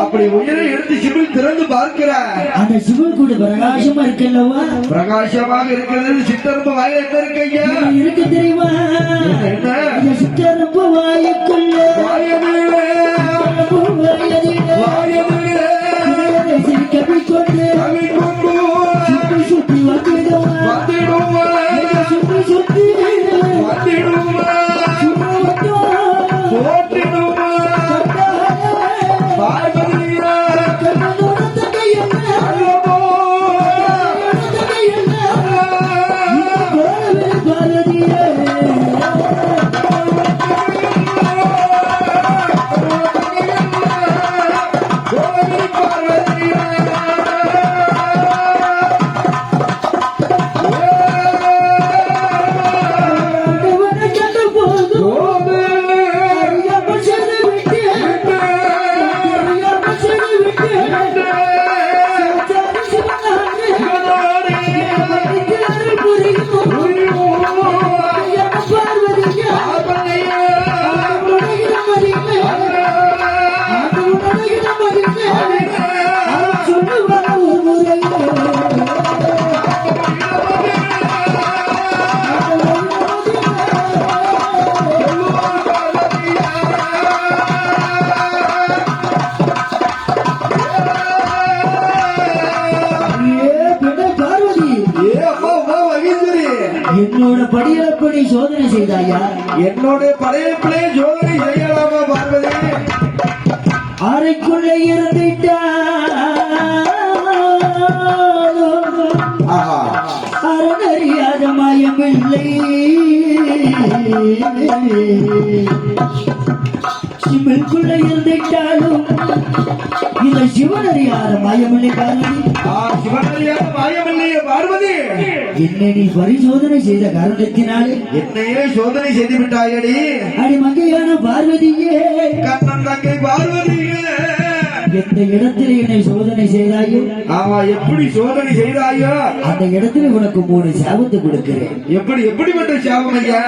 அப்படி உயிரை எடுத்து சிவில் திறந்து பார்க்கிறார். அந்த சிவன் கூட பிரகாசமா இருக்கல்லவா? பிரகாசமாக இருக்கிறது சித்தர்ப வாயில என்ன இருக்கு ஐயா என்ன இருக்கு தெரியுமா? இந்த சித்தரப்பு வாயுக்குள்ள. வாயது வயதிலே என்னோட படியிலப்படி சோதனை செய்தாயா? என்னோட படையப்பிலே சோதனை செய்யலாமா பார்வதி? அறைக்குள்ளே இருந்துட்டாலும் ஆஹா. அறனறியாத மாயமில்லை சிவனுக்குள்ள இருந்துட்டாலும் இந்த சிவனறியாத மாயமில்லை பார்வதி ஆ, சிவனடியார் மாயமில்லையே பார்வதி. என்னை நீ பரிசோதனை செய்த காரணத்தினாலே என்னையே சோதனை செய்து விட்டாயடி அடிமகையான பார்வதியே. கண்ணன் தங்கை பார்வதியே எந்த இடத்தில் என்னை சோதனை செய்தாயோ? ஆமா எப்படி சோதனை செய்தாயோ? அந்த இடத்துல உனக்கு மூணு சாபத்தை கொடுக்கிறேன். எப்படி எப்படிப்பட்ட சாபம் ஐயா?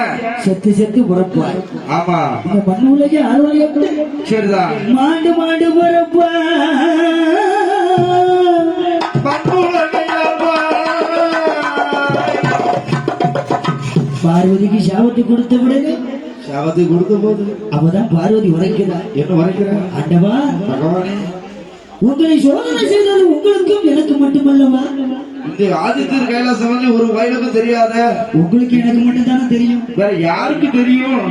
செத்து செத்து புறப்பார் ஆமா. இந்த மண் உலகே ஆழ்வாயம் சரிதான் மாண்டு மாண்டு. பார்வதிக்கு சாபத்தை கொடுத்த உடனே சாபத்தை கொடுத்த போது? அவதான் பார்வதி உரைக்கிறார். என்ன வரைக்கிற ஆண்டவா பகவானே. உங்களை சோதனை செய்தது உங்களுக்கும் எனக்கு மட்டுமல்லவா? இந்த ஆதித்தர் கைலாசம் வந்து ஒரு வயலுக்கும் தெரியாத. உங்களுக்கு எனக்கு மட்டும் தானே தெரியும்? வேற யாருக்கு தெரியும்?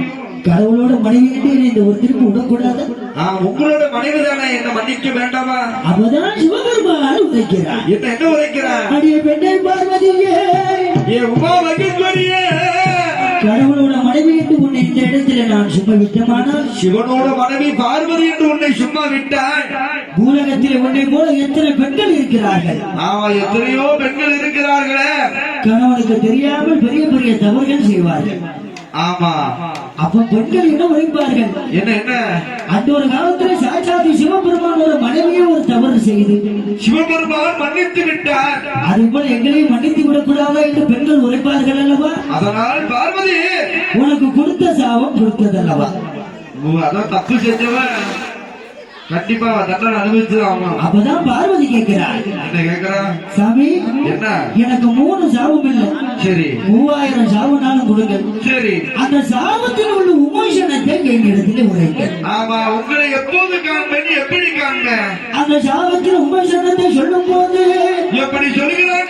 கடவுளோட மனைவி என்னை இந்த ஒருத்தருக்கு விடக்கூடாது. ஆ, உங்களோட மனைவி தானே என்ன மன்னிக்க வேண்டாமா? அவதான் சிவபெருமான் உரைக்கிறார் என்ன என்ன உரைக்கிறா அடிய பெண்ணை பார்வதியே. ஏ உமா மகேஸ்வரியே கடவுளோட மனைவி என்று உன்னை இந்த இடத்துல நான் சும்மா விட்டமானால்? சிவனோட மனைவி பார்வதி என்று உன்னை சும்மா விட்டாய் பூலகத்தில் உன்னை போல எத்தனை பெண்கள் இருக்கிறார்கள்? ஆமா எத்தனையோ பெண்கள் இருக்கிறார்களே. கணவனுக்கு தெரியாமல் பெரிய பெரிய தவறுகள் செய்வார்கள். ஆமா. அப்ப பெண்கள் என்ன உரைப்பார்கள் என்ன என்ன? அந்த ஒரு காலத்துல சாட்சாதி சிவபெருமானோட மனைவியே ஒரு தவறு செய்து சிவபெருமான் மன்னித்து விட்டார். அது போல எங்களையும் மன்னித்து விடக்கூடாதா என்று பெண்கள் உரைப்பார்கள் அல்லவா? அதனால் பார்வதி உனக்கு கொடுத்த சாபம் கொடுத்ததல்லவா? உ, அதான் தப்பு செஞ்சவன். கண்டிப்பா தண்டனை அனுபவிச்சு அப்பதான் பார்வதி கேட்கிறா என்ன கேக்குறா சாமி என்ன? எனக்கு மூணு சாபம் இல்ல. சரி. மூவாயிரம் சாபனாலும் கொடுங்க. சரி. அந்த சாபத்தில் உள்ள உமோஷனத்தை எங்களிடத்தில் உரைக்க. ஆமா உங்களை எப்போது காண்பேன்? எப்படி காண்பேன்? அந்த சாபத்தில் உமோஷனத்தை சொல்லும் போது எப்படி சொல்கிறார்